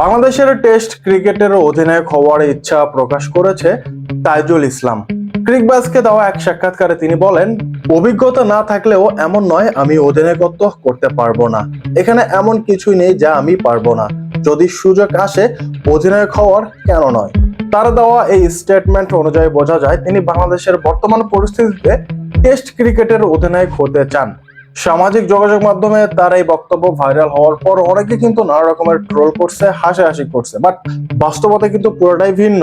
বাংলাদেশের টেস্ট ক্রিকেটের অধিনায়ক হওয়ার ইচ্ছা প্রকাশ করেছে তাইজুল ইসলাম। ক্রিকবাসকে দেওয়া এক সাক্ষাৎকারে তিনি বলেন, অভিজ্ঞতা না থাকলেও এমন নয় আমি অধিনায়কত্ব করতে পারব না। এখানে এমন কিছুই নেই যা আমি পারব না। যদি সুযোগ আসে, অধিনায়ক হওয়ার কেন নয়? তার দেওয়া এই স্টেটমেন্ট অনুযায়ী বোঝা যায়, তিনি বাংলাদেশের বর্তমান পরিস্থিতিতে টেস্ট ক্রিকেটের অধিনায়ক হতে চান। সামাজিক যোগাযোগ মাধ্যমে তার এই বক্তব্য ভাইরাল হওয়ার পর অনেকে কিন্তু নানা রকমের ট্রোল করছে, হাসাহাসি করছে। বাট বাস্তবতা কিন্তু পুরোটাই ভিন্ন।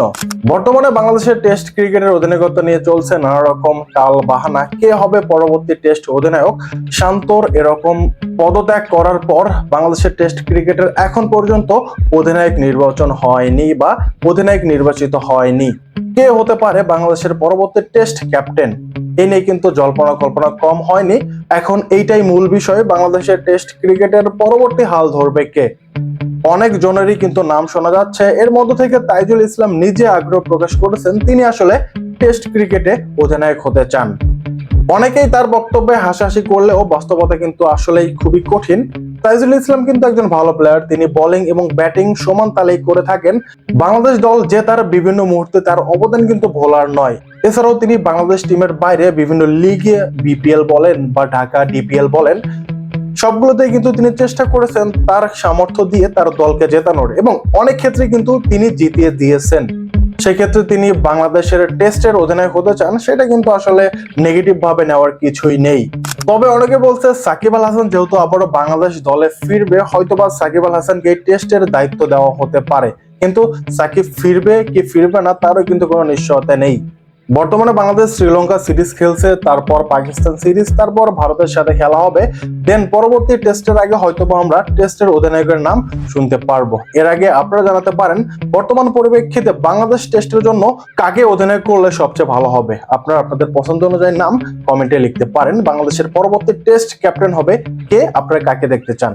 বর্তমানে বাংলাদেশের টেস্ট ক্রিকেটের অধিনায়কত্ব নিয়ে চলছে নানা রকম টাল বাহানা কে হবে পরবর্তী টেস্ট অধিনায়ক? শান্তর এরকম পদত্যাগ করার পর বাংলাদেশের টেস্ট ক্রিকেটের এখন পর্যন্ত অধিনায়ক নির্বাচন হয়নি বা অধিনায়ক নির্বাচিত হয়নি। কে হতে পারে বাংলাদেশের পরবর্তী টেস্ট ক্যাপ্টেন এই নিয়ে কিন্তু জল্পনা কল্পনা কম হয়নি। এখন এইটাই মূল বিষয়, বাংলাদেশের টেস্ট ক্রিকেটের পরবর্তী হাল ধরবে কে? অনেক জনেরই কিন্তু নাম শোনা যাচ্ছে। এর মধ্য থেকে তাইজুল ইসলাম নিজে আগ্রহ প্রকাশ করেছেন, তিনি আসলে টেস্ট ক্রিকেটে অধিনায়ক হতে চান। অনেকেই তার বক্তব্যে হাসাহাসি করলেও বাস্তবতা কিন্তু আসলেই খুবই কঠিন। তাইজুল ইসলাম কিন্তু একজন ভালো প্লেয়ার তিনি বোলিং এবং ব্যাটিং সমান তালেই করে থাকেন। বাংলাদেশ দল যে তার বিভিন্ন মুহূর্তে তার অবদান কিন্তু ভোলার নয়। এছাড়াও তিনি বাংলাদেশ টিমের বাইরে বিভিন্ন লিগে বিপিএল বলেন বা ঢাকা ডিপিএল বলেন। সবগুলোতেই কিন্তু তিনি চেষ্টা করেছেন তার সামর্থ্য দিয়ে তার দলকে জেতানোর এবং অনেক ক্ষেত্রে কিন্তু তিনি জিতিয়ে দিয়েছেন। সেক্ষেত্রে তিনি বাংলাদেশের টেস্টের অধিনায়ক হতে চান, সেটা কিন্তু আসলে নেগেটিভ ভাবে নেওয়ার কিছুই নেই। তবে অনেকে বলছে সাকিব আল হাসান যেহেতু আবারও বাংলাদেশ দলে ফিরবে, হয়তোবা সাকিব আল হাসানকে টেস্টের দায়িত্ব দেওয়া হতে পারে। কিন্তু সাকিব ফিরবে কি ফিরবে না, তারও কিন্তু কোনো নিশ্চয়তা নেই। বর্তমানে বাংলাদেশ শ্রীলঙ্কা সিরিজ খেলছে, তারপর পাকিস্তান সিরিজ, তারপর ভারতের সাথে খেলা হবে। দেন পরবর্তী টেস্টের আগে হয়তোবা আমরা টেস্টের অধিনায়কের নাম শুনতে পারব। এর আগে আপনারা জানাতে পারেন, বর্তমান পরিপ্রেক্ষিতে বাংলাদেশ টেস্টের জন্য কাকে অধিনায়ক করলে সবচেয়ে ভালো হবে? আপনারা আপনাদের পছন্দ অনুযায়ী নাম কমেন্টে লিখতে পারেন। বাংলাদেশের পরবর্তী টেস্ট ক্যাপ্টেন হবে কে? আপনারা কাকে দেখতে চান?